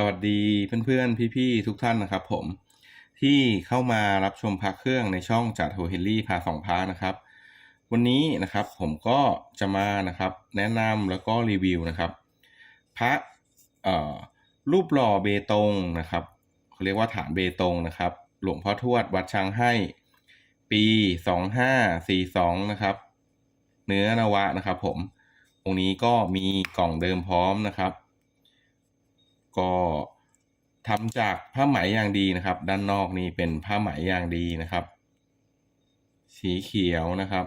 สวัสดีเพื่อนๆ พี่ๆ ทุกท่านนะครับผมที่เข้ามารับชมพระเครื่องในช่องจัดโฮเฮลลี่พาสองพานะครับ วันนี้นะครับผมก็จะมานะครับแนะนำแล้วก็รีวิวนะครับพระรูปหล่อเบตงนะครับเขาเรียกว่าฐานเบตงนะครับ หลวงพ่อทวดวัดช้างให้ ปีสองห้าสี่สองนะครับ เนื้อนวะนะครับ ผมองค์นี้ก็มีกล่องเดิมพร้อมนะครับ ก็ทำจากผ้าไหมอย่างดีนะครับ ด้านนอกนี่เป็นผ้าไหมอย่างดีนะครับ สีเขียวนะครับ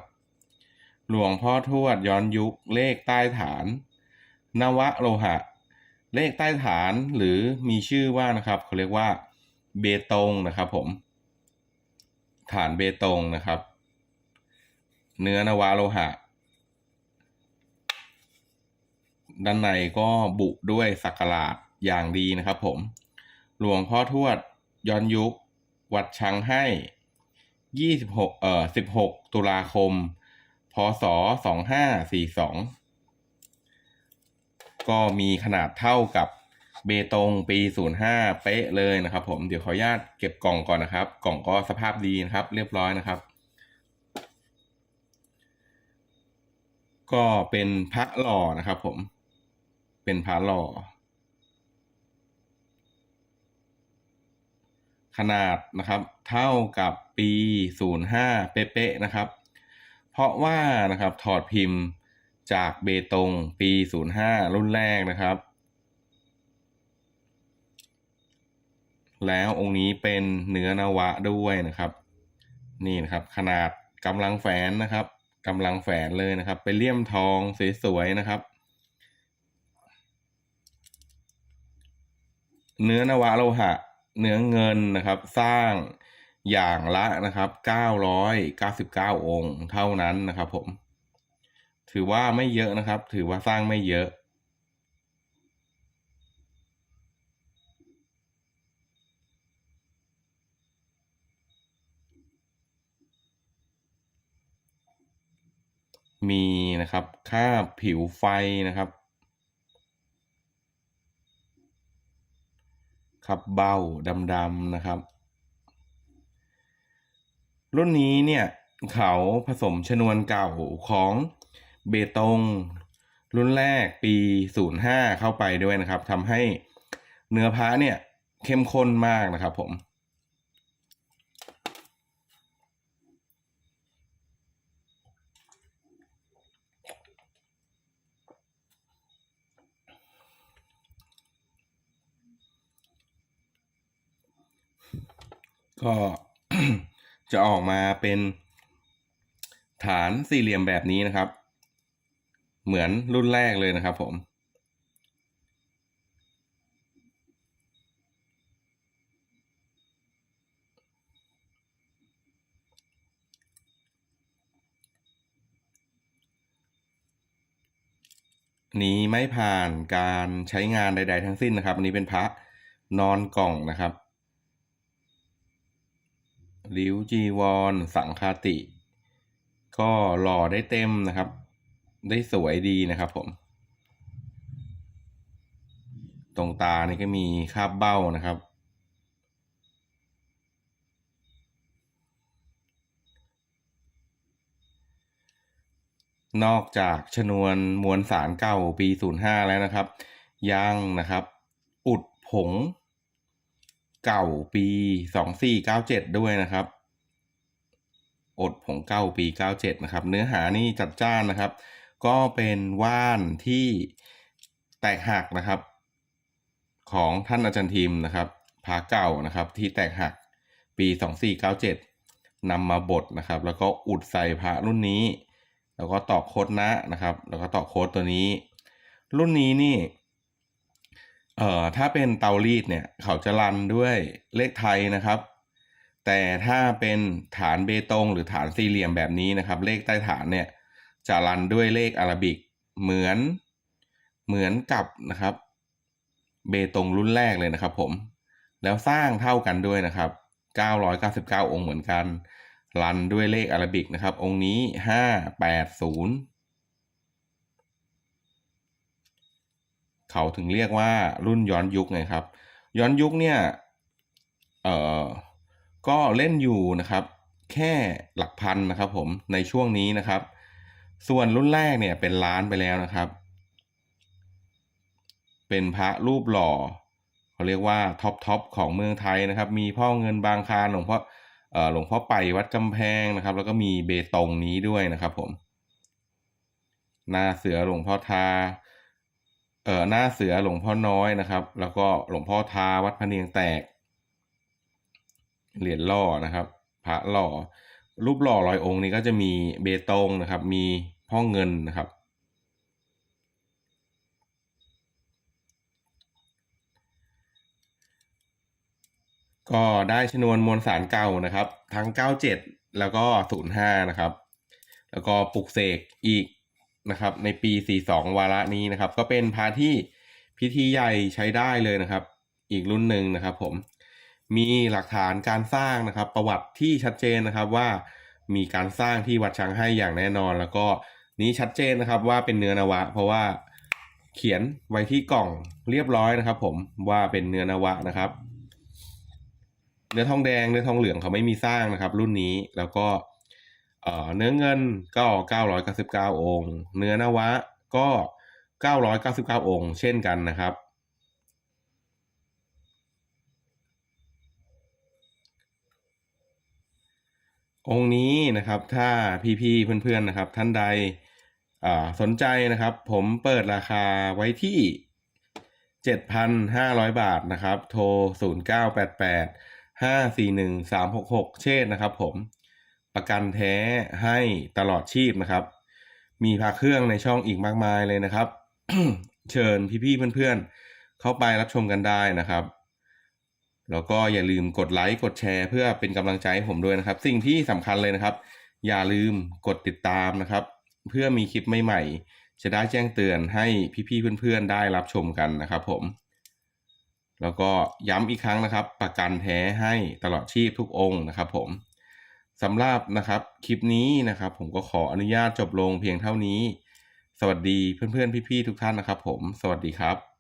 หลวงพ่อทวดย้อนยุคเลขใต้ฐาน นวโลหะ เลขใต้ฐานหรือมีชื่อว่านะครับเขาเรียกว่าเบตงนะครับ ผม ฐานเบตงนะครับ เนื้อนวโลหะด้านในก็บุด้วยสักการะ อย่างดีนะครับผม หลวงพ่อทวดย้อนยุค วัดช้างให้ 26 เอ่อ 16 ตุลาคม พศ 2542 ก็มีขนาดเท่ากับเบตงปี 05 เป๊ะเลยนะครับผม เดี๋ยวขออนุญาตเก็บกล่องก่อนนะครับ กล่องก็สภาพดีนะครับ เรียบร้อยนะครับ ก็เป็นพระหล่อนะครับผม เป็นพระหล่อ ขนาดนะครับเท่ากับปี 05 เป๊ะๆนะครับ เพราะว่านะครับถอดพิมพ์จากเบตงปี 05 รุ่นแรกนะครับ แล้วองค์นี้เป็นเนื้อนวะด้วยนะครับ นี่นะครับขนาดกำลังแฝนนะครับกำลังแฝนเลยนะครับไปเลี่ยมทองสวยๆนะครับ เนื้อนวะโลหะ เนื้อเงินนะครับ สร้างอย่างละนะครับ 999 องค์เท่านั้นนะครับ ผม ถือว่าไม่เยอะนะครับ ถือว่าสร้างไม่เยอะมีนะครับ ค่าผิวไฟนะครับ ครับ เบ้าดำๆนะครับ รุ่นนี้เนี่ยเขาผสมชนวนเก่าของเบตง รุ่นแรกปี 05 เข้าไปด้วยนะครับทำให้เนื้อพระเนี่ยเข้มข้นมากนะครับผม ก็จะออกมาเป็นฐานสี่เหลี่ยมแบบนี้นะครับ เหมือนรุ่นแรกเลยนะครับผมนี้ไม่ผ่านการใช้งานใด ๆ ทั้งสิ้นนะครับ อันนี้เป็นพระนอนกล่องนะครับ ริ้วจีวร สังคาติ ก็หล่อได้เต็มนะครับ ได้สวยดีนะครับผม ตรงตานี่ก็มีคาบเบ้านะครับ นอกจากชนวนมวลสารเก่าปี 05 แล้วนะครับ ยังนะครับ อุดผง เก่าปี2497ด้วยนะครับ อดผงเก่าปี97นะครับ เนื้อหานี่จัดจ้านนะครับ ก็เป็นว่านที่แตกหักนะครับ ของท่านอาจารย์ทีมนะครับพาเก่านะครับ ที่แตกหักปี2497นำมาบดนะครับ แล้วก็อุดใส่พระรุ่นนี้ แล้วก็ตอกโคดนะนะครับ แล้วก็ตอกโคดตัวนี้ รุ่นนี้นี่ เอ่อถ้าเป็นเตารีดเนี่ยเขาจะรันด้วยเลขไทยนะครับ แต่ถ้าเป็นฐานเบตงหรือฐานสี่เหลี่ยมแบบนี้นะครับ เลขใต้ฐานเนี่ยจะรันด้วยเลขอาราบิกเหมือนเหมือนกับนะครับ เบตงรุ่นแรกเลยนะครับ ผม แล้วสร้างเท่ากันด้วยนะครับ 999 องค์เหมือนกัน รันด้วยเลขอาราบิกนะครับ องค์นี้ 580 เขาถึงเรียกว่ารุ่นย้อนยุคไงครับ ย้อนยุคเนี่ยเอ่อก็เล่นอยู่นะครับแค่หลักพันนะครับผมในช่วงนี้นะครับ ส่วนรุ่นแรกเนี่ยเป็นล้านไปแล้วนะครับ เป็นพระรูปหล่อเขาเรียกว่าท็อปท็อปของเมืองไทยนะครับ มีพ่อเงินบางคานหลวงพ่อเอ่อหลวงพ่อไปวัดกำแพงนะครับ แล้วก็มีเบตงนี้ด้วยนะครับผมหน้าเสือหลวงพ่อทา เอ่อหน้าเสือหลวงพ่อน้อยนะครับ แล้วก็หลวงพ่อทาวัดพะเนียงแตก เหรียญหล่อนะครับ พระหล่อ รูปหล่อร้อยองค์นี้ก็จะมีเบตงนะครับ มีพ่อเงินนะครับ ก็ได้ชนวนมวลสารเก่านะครับ ทั้ง 97 แล้วก็ 05 นะครับ แล้วก็ปลุกเสกอีก นะครับ ในปี 42 วาระนี้นะครับ ก็เป็นพาที่พิธีใหญ่ใช้ได้เลยนะครับ อีกรุ่นหนึ่งนะครับ ผมมีหลักฐานการสร้างนะครับ ประวัติที่ชัดเจนนะครับว่ามีการสร้างที่วัดช้างให้อย่างแน่นอน แล้วก็นี้ชัดเจนนะครับว่าเป็นเนื้อนวะ เพราะว่าเขียนไว้ที่กล่องเรียบร้อยนะครับ ผมว่าเป็นเนื้อนวะนะครับ เนื้อทองแดงเนื้อทองเหลืองเขาไม่มีสร้างนะครับ รุ่นนี้แล้วก็ เอ่อเนื้อเงินก็ 999 องค์ เนื้อนวะก็ 999 องค์ เช่นกันนะครับ องค์นี้นะครับถ้าพี่ๆเพื่อนๆนะครับ ท่านใดอ่าสนใจนะครับ ผมเปิดราคาไว้ที่ 7,500 บาทนะครับ โทร 0988ห้าสี่หนึ่งสามหกหกเชษนะครับผม ประกันแท้ให้ตลอดชีพนะครับ มีพาเครื่องในช่องอีกมากมายเลยนะครับ เชิญพี่ๆเพื่อนๆ เข้าไปรับชมกันได้นะครับแล้วก็อย่าลืมกดไลค์กดแชร์ เพื่อเป็นกำลังใจให้ผมด้วยนะครับ สิ่งที่สำคัญเลยนะครับ อย่าลืมกดติดตามนะครับ เพื่อมีคลิปใหม่ๆจะได้แจ้งเตือนให้พี่ๆเพื่อนๆ ได้รับชมกันนะครับผม แล้วก็ย้ำอีกครั้งนะครับ ประกันแท้ให้ตลอดชีพทุกองค์นะครับผม สำหรับนะครับคลิปนี้นะครับ ผมก็ขออนุญาตจบลงเพียงเท่านี้ สวัสดีเพื่อนๆพี่ๆทุกท่านนะครับ ผม สวัสดีครับ